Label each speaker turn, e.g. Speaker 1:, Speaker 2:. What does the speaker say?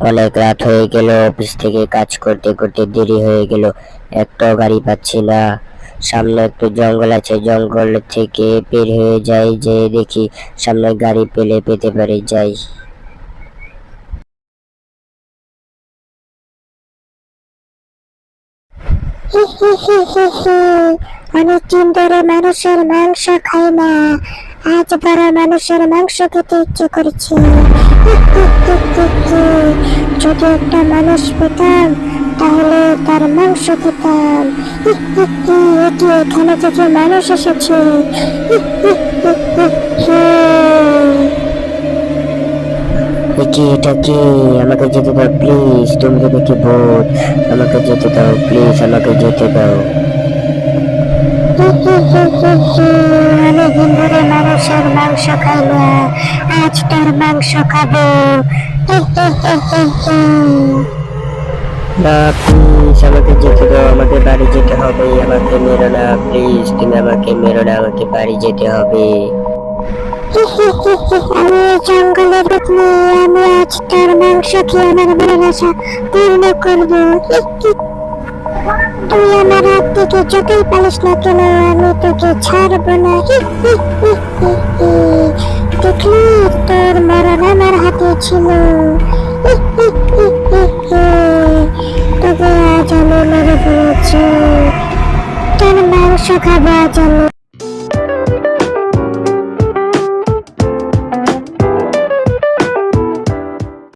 Speaker 1: অনেক রাত হয়ে গেল, অফিস থেকে কাজ করতে করতে দেরি হয়ে গেল। একটাও গাড়ি পাচ্ছি না। সামনে একটু জঙ্গল আছে, জঙ্গল থেকে বের হয়ে যাই যে দেখি সামনে গাড়ি পেলে পেতে পারি, যাই।
Speaker 2: অনেকদিন ধরে মানুষের মাংস খাই না। আজ বড় মানুষের মাংস খেতে ইচ্ছে করছে। যদি একটা মানুষ পেতাম তাহলে তার মাংস খেতাম এটি এখানে থেকে মানুষ এসেছে
Speaker 1: কি এটা কি আমাকে যেতে দাও প্লিজ তুমি তো দেখি ভূত আমাকে যেতে দাও প্লিজ আমাকে যেতে দাও
Speaker 2: অনেকদিন ধরে মানুষের মাংস খাই না আজ তার মাংস খাব
Speaker 1: না প্লিজ আমাকে যেতে দাও আমাকে বাড়ি যেতে হবে। আমাকে মেরো না প্লিজ তুমি আমাকে মেরো না, আমাকে বাড়ি যেতে হবে।
Speaker 2: আমি জঙ্গলের পত্নী আমি আজ তার মাংস খেয়ে আমার মনের আশা পূর্ণ করব। তুই আমার হাত থেকে যতই পালিস না কেন, আমি তোকে ছাড়বো না। ছিল তোকে আজ আমি মেরে ফেলেছি তোর মাংস খাব আজ